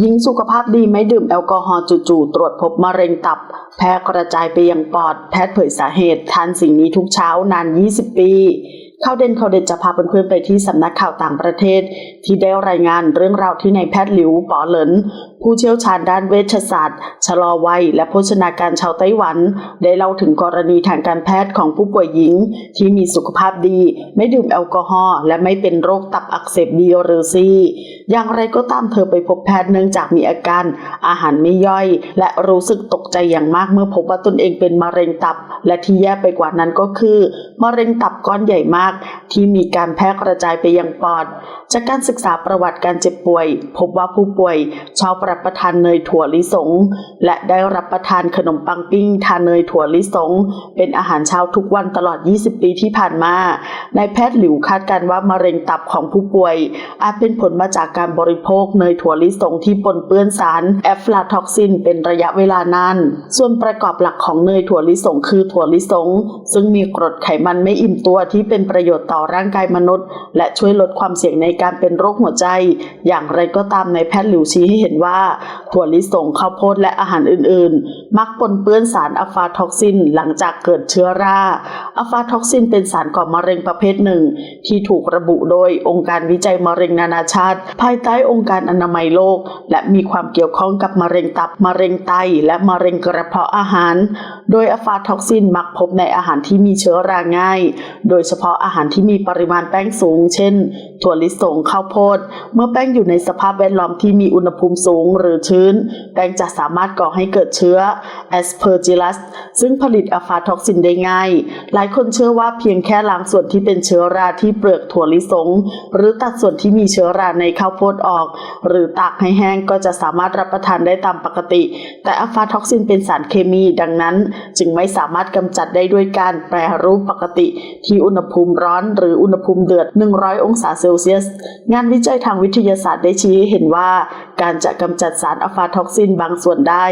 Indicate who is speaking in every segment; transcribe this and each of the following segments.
Speaker 1: หญิงสุขภาพดีไม่ดื่มแอลกอฮอล์จู่ๆตรวจพบมะเร็งตับ แพร่กระจายไปยังปอด แพทย์เผยสาเหตุทานสิ่งนี้ทุกเช้านาน 20 ปีข่าวเด่นข่าวเด่นจะพาเพื่อนๆไปที่สำนักข่าวต่างประเทศ ที่ได้รายงานเรื่องราวที่นายแพทย์หลิวป๋อเหลิน ผู้เชี่ยวชาญด้านเวชศาสตร์ ชะลอวัย และโภชนาการชาวไต้หวัน ได้เล่าถึงกรณีทางการแพทย์ของผู้ป่วยหญิง ที่มีสุขภาพดี ไม่ดื่มแอลกอฮอล์และไม่เป็นโรคตับอักเสบบีหรือซี อย่างไรก็ตามเธอไปพบแพทย์เนื่องจากมีอาการอาหารไม่ย่อย และรู้สึกตกใจอย่างมากเมื่อพบว่าตนเองเป็นมะเร็งตับ และที่แย่ไปกว่านั้นก็คือ มะเร็งตับก้อนใหญ่มาก ที่มีการแพร่กระจายไปยังปอด จากการศึกษาประวัติการเจ็บป่วย พบว่าผู้ป่วยชอบรับประทานเนยถั่วลิสง และได้รับประทานขนมปังปิ้งทานเนยถั่วลิสง เป็นอาหารเช้าทุกวันตลอด 20 ปีที่ผ่านมานายแพทย์หลิวคาดการณ์ว่ามะเร็งตับของผู้ป่วย อาจเป็นผลมาจากการบริโภคเนยถั่วลิสงที่ปนเปื้อนสารแอฟลาท็อกซิน เป็นระยะเวลานาน ส่วนประกอบหลักของเนยถั่วลิสงคือถั่วลิสง ซึ่งมีกรดไขมันไม่อิ่มตัวที่เป็นประโยชน์ต่อร่างกายมนุษย์ และช่วยลดความเสี่ยงในการเป็นโรคหัวใจ อย่างไรก็ตามในแพทย์หลิวชี้ให้เห็นว่า ถั่วลิสงข้าวโพดและอาหารอื่น ๆ มักปนเปื้อนสารอะฟาท็อกซิน หลังจากเกิดเชื้อราอะฟาท็อกซิน เป็นสารก่อมะเร็งประเภทหนึ่ง ที่ถูกระบุโดยองค์การวิจัยมะเร็งนานาชาติภายใต้องค์การอนามัยโลก และมีความเกี่ยวข้องกับมะเร็งตับ มะเร็งไต และมะเร็งกระเพาะอาหารโดยอะฟาท็อกซินมักพบในอาหารที่มีเชื้อราง่าย โดยเฉพาะอาหารที่มีปริมาณแป้งสูง เช่น ถั่วลิสงข้าวโพด เมื่อแป้งอยู่ในสภาพแวดล้อมที่มีอุณหภูมิสูงหรือชื้น แป้งจะสามารถก่อให้เกิดเชื้อ Aspergillus ซึ่งผลิตอะฟาท็อกซินได้ง่าย หลายคนเชื่อว่าเพียงแค่ล้างส่วนที่เป็นเชื้อราที่เปลือกถั่วลิสง หรือตัดส่วนที่มีเชื้อราในข้าวโพดออก หรือตากให้แห้งก็จะสามารถรับประทานได้ตามปกติ แต่อะฟาท็อกซินเป็นสารเคมี ดังนั้นจึงไม่สามารถกำจัดได้ด้วยการแปรรูปปกติที่อุณหภูมิร้อนหรืออุณหภูมิเดือด 100 องศาเซลเซียส งานวิจัยทางวิทยาศาสตร์ได้ชี้ให้เห็นว่าการจะกำจัดสารอะฟาท็อกซินบางส่วนได้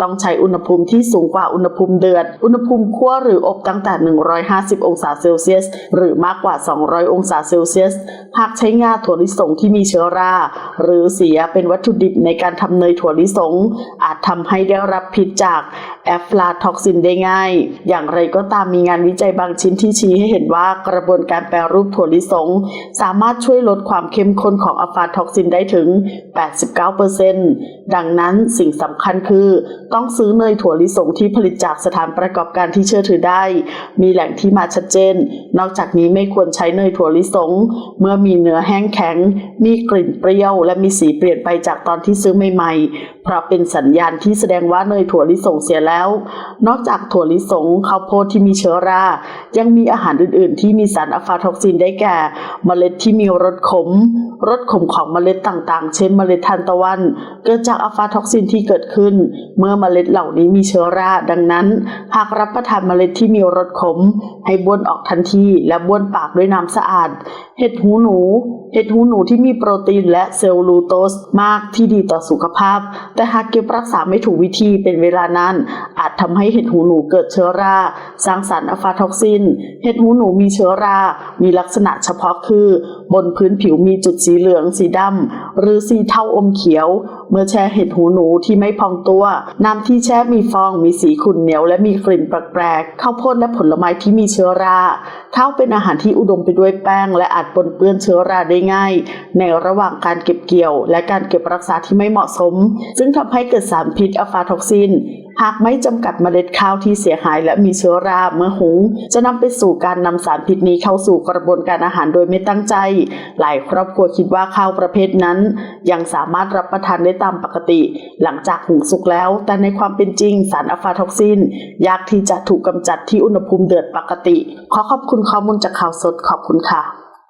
Speaker 1: ต้องใช้อุณหภูมิที่สูงกว่าอุณหภูมิเดือด อุณหภูมิคั่วหรืออบตั้งแต่ 150 องศาเซลเซียส หรือมากกว่า 200 องศาเซลเซียส หากใช้งาถั่วลิสงที่มีเชื้อรา หรือเสียเป็นวัตถุดิบในการทำเนยถั่วลิสง อาจทำให้ได้รับพิษจากแอฟลาท็อกซินได้ง่าย อย่างไรก็ตามมีงานวิจัยบางชิ้นที่ชี้ให้เห็นว่ากระบวนการแปรรูปถั่วลิสง สามารถช่วยลดความเข้มข้นของอะฟาท็อกซินได้ถึง 89%ดังนั้นสิ่งสำคัญคือ ต้องซื้อเนยถั่วลิสงที่ผลิตจากสถานประกอบการที่เชื่อถือได้ มีแหล่งที่มาชัดเจน นอกจากนี้ไม่ควรใช้เนยถั่วลิสง เมื่อมีเนื้อแห้งแข็ง มีกลิ่นเปรี้ยว และมีสีเปลี่ยนไปจากตอนที่ซื้อใหม่ๆเพราะเป็นสัญญาณที่แสดงว่าเนยถั่วลิสงเสียแล้วนอกจากถั่วลิสงข้าวโพดที่มีเชื้อรา ยังมีอาหารอื่น ๆ ที่มีสารอะฟาท็อกซินได้แก่ เมล็ดที่มีรสขม รสขมของเมล็ดต่าง ๆ เช่น เมล็ดทานตะวัน เกิดจากอะฟาท็อกซินที่เกิดขึ้น เมื่อเมล็ดเหล่านี้มีเชื้อรา ดังนั้น หากรับประทานเมล็ดที่มีรสขม ให้บ้วนออกทันทีและบ้วนปากด้วยน้ำสะอาดเห็ดหูหนู เห็ดหูหนูที่มีโปรตีนและเซลลูโตสมากที่ดีต่อสุขภาพ แต่หากเก็บรักษาไม่ถูกวิธีเป็นเวลานานอาจทำให้เห็ดหูหนูเกิดเชื้อรา สร้างสารอะฟาท็อกซิน เห็ดหูหนูมีเชื้อรา มีลักษณะเฉพาะคือ บนพื้นผิวมีจุดสีเหลือง สีดำ หรือสีเทาอมเขียว เมื่อแช่เห็ดหูหนูที่ไม่พองตัว น้ำที่แช่มีฟอง มีสีขุ่นเหนียวและมีกลิ่นแปลกๆข้าวโพดและผลไม้ที่มีเชื้อราข้าวเป็นอาหารที่อุดมไปด้วยแป้ง และอาจปนเปื้อนเชื้อราได้ง่าย ในระหว่างการเก็บเกี่ยว และการเก็บรักษาที่ไม่เหมาะสม ซึ่งทำให้เกิดสารพิษอะฟาท็อกซินหากไม่จำกัดเมล็ดข้าวที่เสียหายและมีเชื้อราเมื่อหุง จะนำไปสู่การนำสารพิษนี้เข้าสู่กระบวนการอาหารโดยไม่ตั้งใจ หลายครอบครัวคิดว่าข้าวประเภทนั้น ยังสามารถรับประทานได้ตามปกติ หลังจากหุงสุกแล้ว แต่ในความเป็นจริงสารอะฟาท็อกซิน ยากที่จะถูกกำจัดที่อุณหภูมิเดือดปกติ ขอขอบคุณข้อมูลจากข่าวสดขอบคุณค่ะ